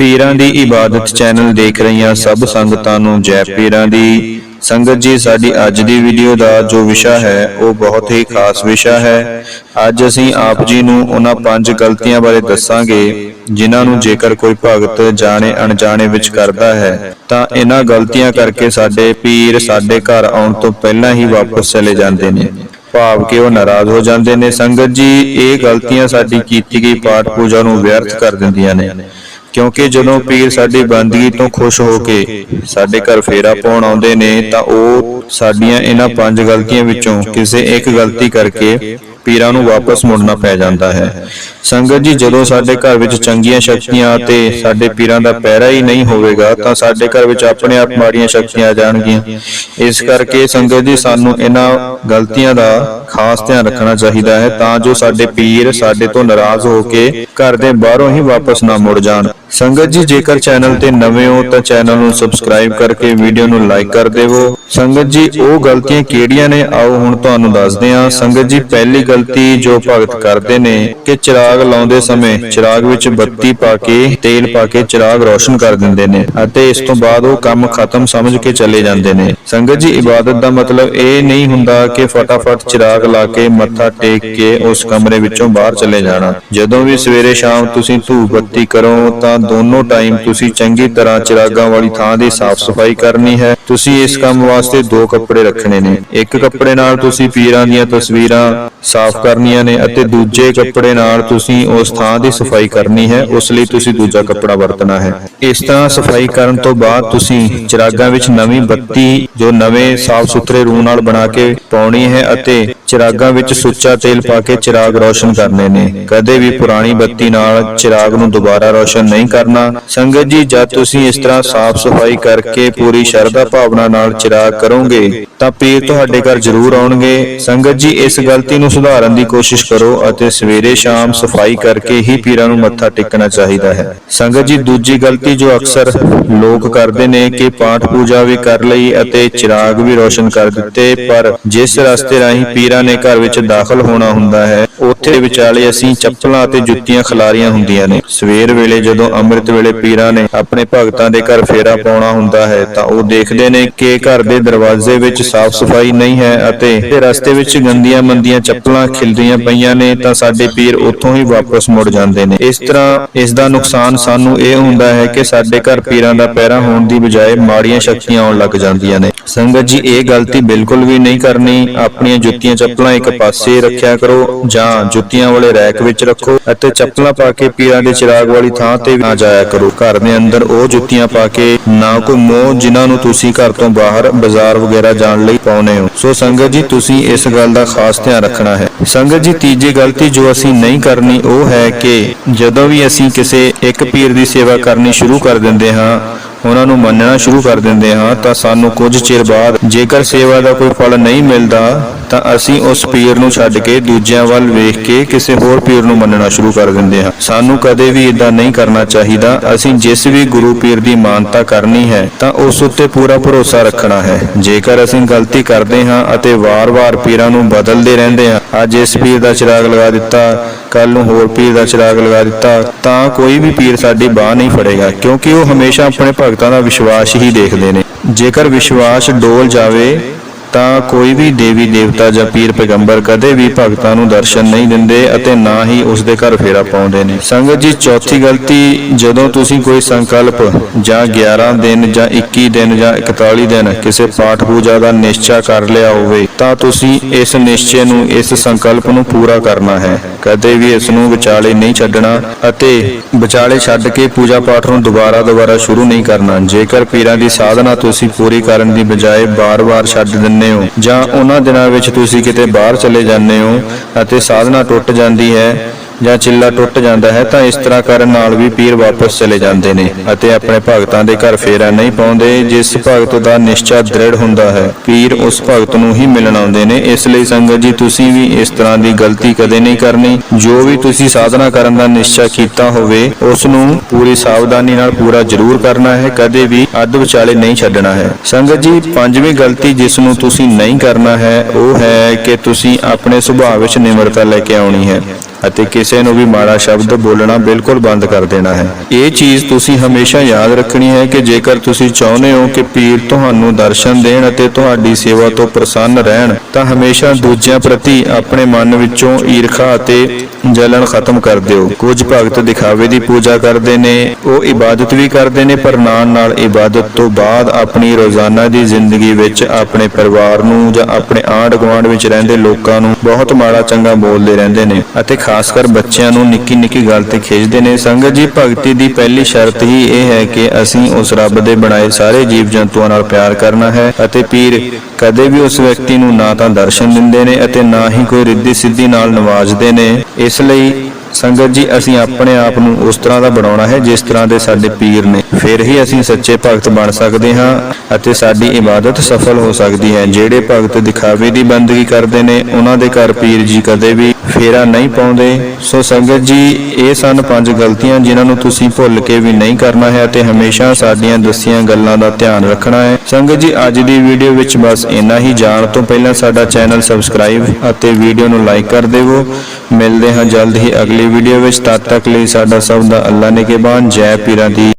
ਪੀਰਾਂ ਦੀ ਇਬਾਦਤ ਚੈਨਲ ਦੇਖ ਰਹੀਆਂ ਸਭ ਸੰਗਤਾਂ ਨੂੰ ਜੈ ਪੀਰਾਂ ਦੀ। ਸੰਗਤ ਜੀ, ਸਾਡੀ ਅੱਜ ਦੀ ਵੀਡੀਓ ਦਾ ਜੋ ਵਿਸ਼ਾ ਹੈ, ਉਹ ਬਹੁਤ ਹੀ ਖਾਸ ਵਿਸ਼ਾ ਹੈ। ਅੱਜ ਅਸੀਂ ਆਪ ਜੀ ਨੂੰ ਉਹਨਾਂ ਪੰਜ ਗਲਤੀਆਂ ਬਾਰੇ ਦੱਸਾਂਗੇ, ਜਿਨ੍ਹਾਂ ਨੂੰ ਜੇਕਰ ਕੋਈ ਭਗਤ ਜਾਣੇ ਅਣਜਾਣੇ ਵਿੱਚ ਕਰਦਾ ਹੈ, ਤਾਂ ਇਹਨਾਂ ਗਲਤੀਆਂ ਕਰਕੇ ਸਾਡੇ ਪੀਰ ਸਾਡੇ ਘਰ ਆਉਣ ਤੋਂ ਪਹਿਲਾਂ ਹੀ ਵਾਪਸ ਚਲੇ ਜਾਂਦੇ ਨੇ। ਭਾਵ ਕਿ ਉਹ ਨਾਰਾਜ਼ ਹੋ ਜਾਂਦੇ ਨੇ। ਸੰਗਤ ਜੀ, ਇਹ ਗਲਤੀਆਂ ਸਾਡੀ ਕੀਤੀ ਗਈ ਪਾਠ ਪੂਜਾ ਨੂੰ ਵਿਅਰਥ ਕਰ ਦਿੰਦੀਆਂ ਨੇ। ਕਿਉਂਕਿ ਜਦੋਂ ਪੀਰ ਸਾਡੀ ਬੰਦਗੀ ਤੋਂ ਖੁਸ਼ ਹੋ ਕੇ ਸਾਡੇ ਘਰ ਫੇਰਾ ਪਾਉਣ ਆਉਂਦੇ ਨੇ, ਤਾਂ ਉਹ ਸਾਡੀਆਂ ਇਹਨਾਂ ਪੰਜ ਗਲਤੀਆਂ ਵਿੱਚੋਂ ਕਿਸੇ ਇੱਕ ਗਲਤੀ ਕਰਕੇ ਪੀਰਾਂ ਨੂੰ ਵਾਪਸ ਮੁੜਨਾ ਪੈ ਜਾਂਦਾ ਹੈ। ਸੰਗਤ ਜੀ, ਜਦੋਂ ਸਾਡੇ ਘਰ ਵਿੱਚ ਚੰਗੀਆਂ ਸ਼ਕਤੀਆਂ ਅਤੇ ਸਾਡੇ ਪੀਰਾਂ ਦਾ ਪਹਿਰਾ ਹੀ ਨਹੀਂ ਹੋਵੇਗਾ, ਤਾਂ ਸਾਡੇ ਘਰ ਵਿੱਚ ਆਪਣੇ ਆਪ ਮਾੜੀਆਂ ਸ਼ਕਤੀਆਂ ਆ ਜਾਣਗੀਆਂ। ਇਸ ਕਰਕੇ ਸੰਗਤ ਜੀ, ਸਾਨੂੰ ਇਹਨਾਂ ਗਲਤੀਆਂ ਦਾ ਖਾਸ ਧਿਆਨ ਰੱਖਣਾ ਚਾਹੀਦਾ ਹੈ ਤਾਂ ਜੋ ਸਾਡੇ ਪੀਰ ਸਾਡੇ ਤੋਂ ਨਾਰਾਜ਼ ਹੋ ਕੇ ਘਰ ਦੇ ਬਾਹਰੋਂ ਹੀ ਵਾਪਸ ਨਾ ਮੁੜ ਜਾਣ। ਸੰਗਤ ਜੀ, ਜੇਕਰ ਚੈਨਲ ਤੇ ਨਵੇਂ ਹੋ ਤਾਂ ਚੈਨਲ ਨੂੰ ਸਬਸਕ੍ਰਾਈਬ ਕਰਕੇ ਵੀਡੀਓ ਨੂੰ ਲਾਈਕ ਕਰ ਦੇਵੋ। ਸੰਗਤ ਜੀ, ਉਹ ਗਲਤੀਆਂ ਕਿਹੜੀਆਂ ਨੇ? ਆਓ ਹੁਣ ਤੁਹਾਨੂੰ ਦੱਸਦੇ ਹਾਂ। ਸੰਗਤ ਜੀ, ਪਹਿਲੀ ਗਲਤੀ ਜੋ ਭਗਤ ਕਰਦੇ ਨੇ ਕਿ ਚਿਰਾਗ ਲਾਉਂਦੇ ਸਮੇਂ ਚਿਰਾਗ ਵਿੱਚ ਬੱਤੀ ਪਾ ਕੇ, ਤੇਲ ਪਾ ਕੇ ਚਿਰਾਗ ਰੋਸ਼ਨ ਕਰ ਦਿੰਦੇ ਨੇ ਅਤੇ ਇਸ ਤੋਂ ਬਾਅਦ ਉਹ ਕੰਮ ਖਤਮ ਸਮਝ ਕੇ ਚਲੇ ਜਾਂਦੇ ਨੇ। ਸੰਗਤ ਜੀ, ਇਬਾਦਤ ਦਾ ਮਤਲਬ ਇਹ ਨਹੀਂ ਹੁੰਦਾ ਕਿ ਫਟਾਫਟ ਚਿਰਾਗ ਲਾ ਕੇ ਮੱਥਾ ਟੇਕ ਕੇ ਉਸ ਕਮਰੇ ਵਿੱਚੋਂ ਬਾਹਰ ਚਲੇ ਜਾਣਾ। ਜਦੋਂ ਵੀ ਸਵੇਰੇ ਸ਼ਾਮ ਤੁਸੀਂ ਧੂਪ ਬੱਤੀ ਕਰੋ, ਤਾਂ ਦੋਨੋਂ ਟਾਈਮ ਤੁਸੀਂ ਚੰਗੀ ਤਰ੍ਹਾਂ ਚਿਰਾਗਾਂ ਵਾਲੀ ਥਾਂ ਦੀ ਸਾਫ਼ ਸਫ਼ਾਈ ਕਰਨੀ ਹੈ। ਤੁਸੀਂ ਇਸ ਕੰਮ ਵਾਸਤੇ ਦੋ ਕੱਪੜੇ ਰੱਖਣੇ ਨੇ। ਇੱਕ ਕੱਪੜੇ ਨਾਲ ਤੁਸੀਂ ਪੀਰਾਂ ਦੀਆਂ ਤਸਵੀਰਾਂ ਸਾਫ਼ ਕਰਨੀਆਂ ਨੇ ਅਤੇ ਦੂਜੇ ਕੱਪੜੇ ਨਾਲ ਤੁਸੀਂ ਉਸ ਥਾਂ ਦੀ ਸਫ਼ਾਈ ਕਰਨੀ ਹੈ, ਉਸ ਲਈ ਤੁਸੀਂ ਦੂਜਾ ਕੱਪੜਾ ਵਰਤਣਾ ਹੈ। ਇਸ ਤਰ੍ਹਾਂ ਸਫ਼ਾਈ ਕਰਨ ਤੋਂ ਬਾਅਦ ਤੁਸੀਂ ਚਿਰਾਗਾਂ ਵਿੱਚ ਨਵੀਂ ਬੱਤੀ, ਜੋ ਨਵੇਂ ਸਾਫ਼ ਸੁਥਰੇ ਰੂਹ ਨਾਲ ਬਣਾ ਕੇ ਪਾਉਣੀ ਹੈ ਅਤੇ ਚਿਰਾਗਾਂ ਵਿੱਚ ਸੁੱਚਾ ਤੇਲ ਪਾ ਕੇ ਚਿਰਾਗ ਰੋਸ਼ਨ ਕਰਨੇ ਨੇ। ਕਦੇ ਵੀ ਪੁਰਾਣੀ ਬੱਤੀ ਨਾਲ ਚਿਰਾਗ ਨੂੰ ਦੁਬਾਰਾ ਰੋਸ਼ਨ ਨਹੀਂ ਕਰਨਾ। ਸੰਗਤ ਜੀ, ਜਦ ਤੁਸੀਂ ਇਸ ਤਰ੍ਹਾਂ ਸਾਫ਼ ਸਫ਼ਾਈ ਕਰਕੇ ਪੂਰੀ ਸ਼ਰਧਾ ਭਾਵਨਾ ਨਾਲ ਚਿਰਾਗ ਕਰੋਗੇ, ਤਾਂ ਪੀਰ ਤੁਹਾਡੇ ਘਰ ਜ਼ਰੂਰ ਆਉਣਗੇ। ਸੰਗਤ ਜੀ, ਇਸ ਗਲਤੀ ਨੂੰ ਸੁਧਾਰਨ ਦੀ ਕੋਸ਼ਿਸ਼ ਕਰੋ ਅਤੇ ਸਵੇਰੇ ਸ਼ਾਮ ਸਫ਼ਾਈ ਕਰਕੇ ਹੀ ਪੀਰਾਂ ਨੂੰ ਮੱਥਾ ਟੇਕਣਾ ਚਾਹੀਦਾ ਹੈ। ਸੰਗਤ ਜੀ, ਦੂਜੀ ਗਲਤੀ ਜੋ ਅਕਸਰ ਲੋਕ ਕਰਦੇ ਨੇ ਕਿ ਪਾਠ ਪੂਜਾ ਵੀ ਕਰ ਲਈ ਅਤੇ ਚਿਰਾਗ ਵੀ ਰੋਸ਼ਨ ਕਰ ਦਿੱਤੇ, ਪਰ ਜਿਸ ਰਸਤੇ ਰਾਹੀਂ ਪੀਰਾਂ ਨੇ ਘਰ ਵਿੱਚ ਦਾਖਲ ਹੋਣਾ ਹੁੰਦਾ ਹੈ ਉੱਥੇ ਵਿਚਾਲੇ ਅਸੀਂ ਚੱਪਲਾਂ ਅਤੇ ਜੁੱਤੀਆਂ ਖਿਲਾਰੀਆਂ ਹੁੰਦੀਆਂ ਨੇ। ਸਵੇਰ ਵੇਲੇ ਜਦੋਂ ਅੰਮ੍ਰਿਤ ਵੇਲੇ ਪੀਰਾਂ ਨੇ ਆਪਣੇ ਭਗਤਾਂ ਦੇ ਘਰ ਫੇਰਾ ਪਾਉਣਾ ਹੁੰਦਾ ਹੈ ਤਾਂ ਉਹ ਦੇਖਦੇ ਨੇ ਕਿ ਘਰ ਦੇ ਦਰਵਾਜ਼ੇ ਵਿੱਚ ਸਾਫ਼ ਸਫ਼ਾਈ ਨਹੀਂ ਹੈ ਅਤੇ ਰਸਤੇ ਵਿੱਚ ਗੰਦੀਆਂ ਮੰਦੀਆਂ ਚੱਪਲਾਂ ਖਿਲਰੀਆਂ ਪਈਆਂ ਨੇ ਤਾਂ ਸਾਡੇ ਪੀਰ ਉੱਥੋਂ ਹੀ ਵਾਪਸ ਮੁੜ ਜਾਂਦੇ ਨੇ। ਇਸ ਤਰ੍ਹਾਂ ਇਸ ਦਾ ਨੁਕਸਾਨ ਸਾਨੂੰ ਇਹ ਹੁੰਦਾ ਹੈ ਕਿ ਸਾਡੇ ਘਰ ਪੀਰਾਂ ਦਾ ਪਹਿਰਾ ਹੋਣ ਦੀ ਬਜਾਏ ਮਾੜੀਆਂ ਸ਼ਕਤੀਆਂ ਆਉਣ ਲੱਗ ਜਾਂਦੀਆਂ ਨੇ। ਸੰਗਤ ਜੀ, ਇਹ ਗਲਤੀ ਬਿਲਕੁਲ ਵੀ ਨਹੀਂ ਕਰਨੀ। ਆਪਣੀਆਂ ਜੁੱਤੀਆਂ ਚੱਪਲਾਂ ਇੱਕ ਪਾਸੇ ਰੱਖਿਆ ਕਰੋ ਜਾਂ ਜੁੱਤੀਆਂ ਵਾਲੇ ਰੈਕ ਵਿੱਚ ਰੱਖੋ ਅਤੇ ਚੱਪਲਾਂ ਪਾ ਕੇ ਪੀਰਾਂ ਦੇ ਚਿਰਾਗ ਵਾਲੀ ਥਾਂ ਤੇ ਨਾ ਜਾਇਆ ਕਰੋ। ਘਰ ਦੇ ਅੰਦਰ ਉਹ ਜੁੱਤੀਆਂ ਪਾ ਕੇ ਨਾ ਘੁੰਮੋ ਜਿਨ੍ਹਾਂ ਨੂੰ ਤੁਸੀਂ ਘਰ ਤੋਂ ਬਾਹਰ ਬਾਜ਼ਾਰ ਵਗੈਰਾ ਜਾਣ ਲਈ ਪਾਉਨੇ ਹੋ। ਸੋ ਸੰਗਤ ਜੀ, ਤੁਸੀਂ ਇਸ ਗੱਲ ਦਾ ਖਾਸ ਧਿਆਨ ਰੱਖਣਾ ਹੈ। ਸੰਗਤ ਜੀ, ਤੀਜੀ ਗਲਤੀ ਜੋ ਅਸੀਂ ਨਹੀਂ ਕਰਨੀ ਉਹ ਹੈ ਕਿ ਜਦੋਂ ਵੀ ਅਸੀਂ ਕਿਸੇ ਇੱਕ ਪੀਰ ਦੀ ਸੇਵਾ ਕਰਨੀ ਸ਼ੁਰੂ ਕਰ ਦਿੰਦੇ ਹਾਂ ਉਹਨਾਂ ਨੂੰ ਮੰਨਣਾ ਸ਼ੁਰੂ ਕਰ ਦਿੰਦੇ ਹਾਂ ਤਾਂ ਸਾਨੂੰ ਕੁਝ ਚਿਰ ਬਾਅਦ ਜੇਕਰ ਸੇਵਾ ਦਾ ਕੋਈ ਫਲ ਨਹੀਂ ਮਿਲਦਾ ਤਾਂ ਅਸੀਂ ਉਸ ਪੀਰ ਨੂੰ ਛੱਡ ਕੇ ਦੂਜਿਆਂ ਵੱਲ ਵੇਖ ਕੇ ਕਿਸੇ ਹੋਰ ਪੀਰ ਨੂੰ ਮੰਨਣਾ ਸ਼ੁਰੂ ਕਰ ਦਿੰਦੇ ਹਾਂ। ਸਾਨੂੰ ਕਦੇ ਵੀ ਇਦਾਂ ਨਹੀਂ ਕਰਨਾ ਚਾਹੀਦਾ। ਅਸੀਂ ਜਿਸ ਵੀ ਗੁਰੂ ਪੀਰ ਦੀ ਮਾਨਤਾ ਕਰਨੀ ਹੈ ਤਾਂ ਉਸ ਉੱਤੇ ਪੂਰਾ ਭਰੋਸਾ ਰੱਖਣਾ ਹੈ। ਜੇਕਰ ਅਸੀਂ ਗਲਤੀ ਕਰਦੇ ਹਾਂ ਅਤੇ ਵਾਰ-ਵਾਰ ਪੀਰਾਂ ਨੂੰ ਬਦਲਦੇ ਰਹਿੰਦੇ ਹਾਂ, ਅੱਜ ਇਸ ਪੀਰ ਦਾ ਚਿਰਾਗ ਲਗਾ ਦਿੱਤਾ। ਕੱਲ ਨੂੰ ਹੋਰ ਪੀਰ ਦਾ ਚਿਰਾਗ ਲਗਾ ਦਿੱਤਾ, ਤਾਂ ਕੋਈ ਵੀ ਪੀਰ ਸਾਡੀ ਬਾਹ ਨਹੀਂ ਫੜੇਗਾ, ਕਿਉਂਕਿ ਉਹ ਹਮੇਸ਼ਾ ਆਪਣੇ ਭਗਤਾਂ ਦਾ ਵਿਸ਼ਵਾਸ ਹੀ ਦੇਖਦੇ ਨੇ। ਜੇਕਰ ਵਿਸ਼ਵਾਸ ਡੋਲ ਜਾਵੇ ਤਾਂ ਕੋਈ ਵੀ ਦੇਵੀ ਦੇਵਤਾ ਜਾਂ ਪੀਰ ਪੈਗੰਬਰ ਕਦੇ ਵੀ ਭਗਤਾਂ ਨੂੰ ਦਰਸ਼ਨ ਨਹੀਂ ਦਿੰਦੇ ਅਤੇ ਨਾ ਹੀ ਉਸ ਦੇ ਘਰ ਫੇਰਾ ਪਾਉਂਦੇ ਨੇ। ਸੰਗਤ ਜੀ, ਚੌਥੀ ਗਲਤੀ, ਜਦੋਂ ਤੁਸੀਂ ਕੋਈ ਸੰਕਲਪ ਜਾਂ 11 ਦਿਨ ਜਾਂ 21 ਦਿਨ ਜਾਂ 41 ਦਿਨ ਕਿਸੇ ਪਾਠ ਪੂਜਾ ਦਾ ਨਿਸ਼ਚਾ ਕਰ ਲਿਆ ਹੋਵੇ, ਤਾਂ ਤੁਸੀਂ ਇਸ ਨਿਸ਼ਚੇ ਨੂੰ, ਇਸ ਸੰਕਲਪ ਨੂੰ ਪੂਰਾ ਕਰਨਾ ਹੈ। ਕਦੇ ਵੀ ਇਸ ਨੂੰ ਵਿਚਾਲੇ ਨਹੀਂ ਛੱਡਣਾ ਅਤੇ ਵਿਚਾਲੇ ਛੱਡ ਕੇ ਪੂਜਾ ਪਾਠ ਨੂੰ ਦੁਬਾਰਾ ਦੁਬਾਰਾ ਸ਼ੁਰੂ ਨਹੀਂ ਕਰਨਾ। ਜੇਕਰ ਪੀਰਾਂ ਦੀ ਸਾਧਨਾ ਤੁਸੀਂ ਪੂਰੀ ਕਰਨ ਦੀ ਬਜਾਏ ਬਾਰ-ਬਾਰ ਛੱਡ ਦਿੰਦੇ ਹੋ? ਜਾਂ ਉਹਨਾਂ ਦਿਨਾਂ ਵਿੱਚ ਤੁਸੀਂ ਕਿਤੇ ਬਾਹਰ ਚਲੇ ਜਾਂਦੇ ਹੋ ਅਤੇ ਸਾਧਨਾ ਟੁੱਟ ਜਾਂਦੀ ਹੈ? ਜਾਂ ਚਿੱਲਾ ਟੁੱਟ ਜਾਂਦਾ ਹੈ ਤਾਂ ਇਸ ਤਰ੍ਹਾਂ ਕਰਨ ਨਾਲ ਵੀ ਪੀਰ ਵਾਪਸ ਚਲੇ ਜਾਂਦੇ ਨੇ ਅਤੇ ਆਪਣੇ ਭਗਤਾਂ ਦੇ ਘਰ ਫੇਰਾ ਨਹੀਂ ਪਾਉਂਦੇ, ਜਿਸ ਭਗਤ ਦਾ ਨਿਸ਼ਚਾ ਦ੍ਰਿੜ ਹੁੰਦਾ ਹੈ। ਪੀਰ ਉਸ ਭਗਤ ਨੂੰ ਹੀ ਮਿਲਣ ਆਉਂਦੇ ਨੇ। ਇਸ ਲਈ ਸੰਗਤ ਜੀ, ਤੁਸੀਂ ਵੀ ਇਸ ਤਰ੍ਹਾਂ ਦੀ ਗਲਤੀ ਕਦੇ ਨਹੀਂ ਕਰਨੀ। ਜੋ ਵੀ ਤੁਸੀਂ ਸਾਧਨਾ ਕਰਨ ਦਾ ਨਿਸ਼ਚਾ ਕੀਤਾ ਹੋਵੇ, ਉਸ ਨੂੰ ਪੂਰੀ ਸਾਵਧਾਨੀ ਨਾਲ ਪੂਰਾ ਜ਼ਰੂਰ ਕਰਨਾ ਹੈ। ਕਦੇ ਵੀ ਅੱਧ ਵਿਚਾਲੇ ਨਹੀਂ ਛੱਡਣਾ ਹੈ। ਸੰਗਤ ਜੀ, ਪੰਜਵੀਂ ਗਲਤੀ ਜਿਸ ਨੂੰ ਤੁਸੀਂ ਨਹੀਂ ਕਰਨਾ ਹੈ, ਉਹ ਹੈ ਕਿ ਤੁਸੀਂ ਆਪਣੇ ਸੁਭਾਅ ਵਿੱਚ ਨਿਮਰਤਾ ਲੈ ਕੇ ਆਉਣੀ ਹੈ। ਅਤੇ ਕਿਸੇ ਨੂੰ ਵੀ ਮਾੜਾ ਸ਼ਬਦ ਬੋਲਣਾ ਬਿਲਕੁਲ ਬੰਦ ਕਰ ਦੇਣਾ ਹੈ। ਇਹ ਚੀਜ਼ ਤੁਸੀਂ ਹਮੇਸ਼ਾ ਯਾਦ ਰੱਖਣੀ ਹੈ ਕਿ ਜੇਕਰ ਤੁਸੀਂ ਚਾਹੁੰਦੇ ਹੋ ਕਿ ਪੀਰ ਤੁਹਾਨੂੰ ਦਰਸ਼ਨ ਦੇਣ ਅਤੇ ਤੁਹਾਡੀ ਸੇਵਾ ਤੋਂ ਪ੍ਰਸੰਨ ਰਹਿਣ, ਤਾਂ ਹਮੇਸ਼ਾ ਦੂਜਿਆਂ ਪ੍ਰਤੀ ਆਪਣੇ ਮਨ ਵਿੱਚੋਂ ਈਰਖਾ ਅਤੇ ਜਲਨ ਖਤਮ ਕਰ ਦਿਓ। ਕੁਝ ਭਗਤ ਦਿਖਾਵੇ ਦੀ ਪੂਜਾ ਕਰਦੇ ਨੇ, ਉਹ ਇਬਾਦਤ ਵੀ ਕਰਦੇ ਨੇ, ਪਰ ਨਾਲ ਨਾਲ ਇਬਾਦਤ ਤੋਂ ਬਾਅਦ ਆਪਣੀ ਰੋਜ਼ਾਨਾ ਦੀ ਜ਼ਿੰਦਗੀ ਵਿੱਚ ਆਪਣੇ ਪਰਿਵਾਰ ਨੂੰ ਜਾਂ ਆਪਣੇ ਆਂਢ ਗੁਆਂਢ ਵਿੱਚ ਰਹਿੰਦੇ ਲੋਕਾਂ ਨੂੰ ਬਹੁਤ ਮਾੜਾ ਚੰਗਾ ਬੋਲਦੇ ਰਹਿੰਦੇ ਨੇ ਅਤੇ ਖਾਸ ਕਰ ਬੱਚਿਆਂ ਨੂੰ ਨਿੱਕੀ ਨਿੱਕੀ ਗੱਲ ਤੇ ਖਿੱਚਦੇ ਨੇ। ਸੰਗਤ ਜੀ, ਭਗਤੀ ਦੀ ਪਹਿਲੀ ਸ਼ਰਤ ਹੀ ਇਹ ਹੈ ਕਿ ਅਸੀਂ ਉਸ ਰੱਬ ਦੇ ਬਣਾਏ ਸਾਰੇ ਜੀਵ ਜੰਤੂਆਂ ਨਾਲ ਪਿਆਰ ਕਰਨਾ ਹੈ ਅਤੇ ਪੀਰ ਕਦੇ ਵੀ ਉਸ ਵਿਅਕਤੀ ਨੂੰ ਨਾ ਤਾਂ ਦਰਸ਼ਨ ਦਿੰਦੇ ਨੇ ਅਤੇ ਨਾ ਹੀ ਕੋਈ ਰਿੱਧੀ ਸਿੱਧੀ ਨਾਲ ਨਵਾਜ਼ਦੇ ਨੇ। ਇਸ ਲਈ ਸੰਗਤ ਜੀ ਅਸੀਂ ਆਪਣੇ ਆਪ ਨੂੰ ਉਸ ਤਰ੍ਹਾਂ ਦਾ ਬਣਾਉਣਾ ਹੈ ਜਿਸ ਤਰ੍ਹਾਂ ਦੇ ਸਾਡੇ ਪੀਰ ਨੇ। ਫਿਰ ਹੀ ਅਸੀਂ ਸੱਚੇ ਭਗਤ ਬਣ ਸਕਦੇ ਹਾਂ ਅਤੇ ਸਾਡੀ ਇਬਾਦਤ ਸਫਲ ਹੋ ਸਕਦੀ ਹੈ। ਜਿਹੜੇ ਭਗਤ ਦਿਖਾਵੇ ਦੀ ਬੰਦਗੀ ਕਰਦੇ ਨੇ ਉਹਨਾਂ ਦੇ ਘਰ ਪੀਰ ਜੀ ਕਦੇ ਵੀ ਫੇਰਾ ਨਹੀਂ ਪਾਉਂਦੇ। ਸੋ ਸੰਗਤ ਜੀ ਇਹ ਸਨ ਪੰਜ ਗਲਤੀਆਂ ਜਿਨ੍ਹਾਂ ਨੂੰ ਤੁਸੀਂ ਭੁੱਲ ਕੇ ਵੀ ਨਹੀਂ ਕਰਨਾ ਹੈ ਤੇ ਹਮੇਸ਼ਾ ਸਾਡੀਆਂ ਦੱਸੀਆਂ ਗੱਲਾਂ ਦਾ ਧਿਆਨ ਰੱਖਣਾ ਹੈ। ਸੰਗਤ ਜੀ ਅੱਜ ਦੀ ਵੀਡੀਓ ਵਿੱਚ ਬਸ ਇੰਨਾ ਹੀ। ਜਾਣ ਤੋਂ ਪਹਿਲਾਂ ਸਾਡਾ ਚੈਨਲ ਸਬਸਕ੍ਰਾਈਬ ਅਤੇ ਵੀਡੀਓ ਨੂੰ ਲਾਈਕ ਕਰ ਦੇਵੋ। ਮਿਲਦੇ ਹਾਂ ਜਲਦ ਹੀ ਅਗਲੀ ਵੀਡੀਓ ਵਿੱਚ ਤਦ ਤੱਕ ਲਈ ਸਾਡਾ ਸਭ ਦਾ ਅੱਲਾ ਨਿਗਹਿਬਾਨ ਜੈ ਪੀਰਾਂ ਦੀ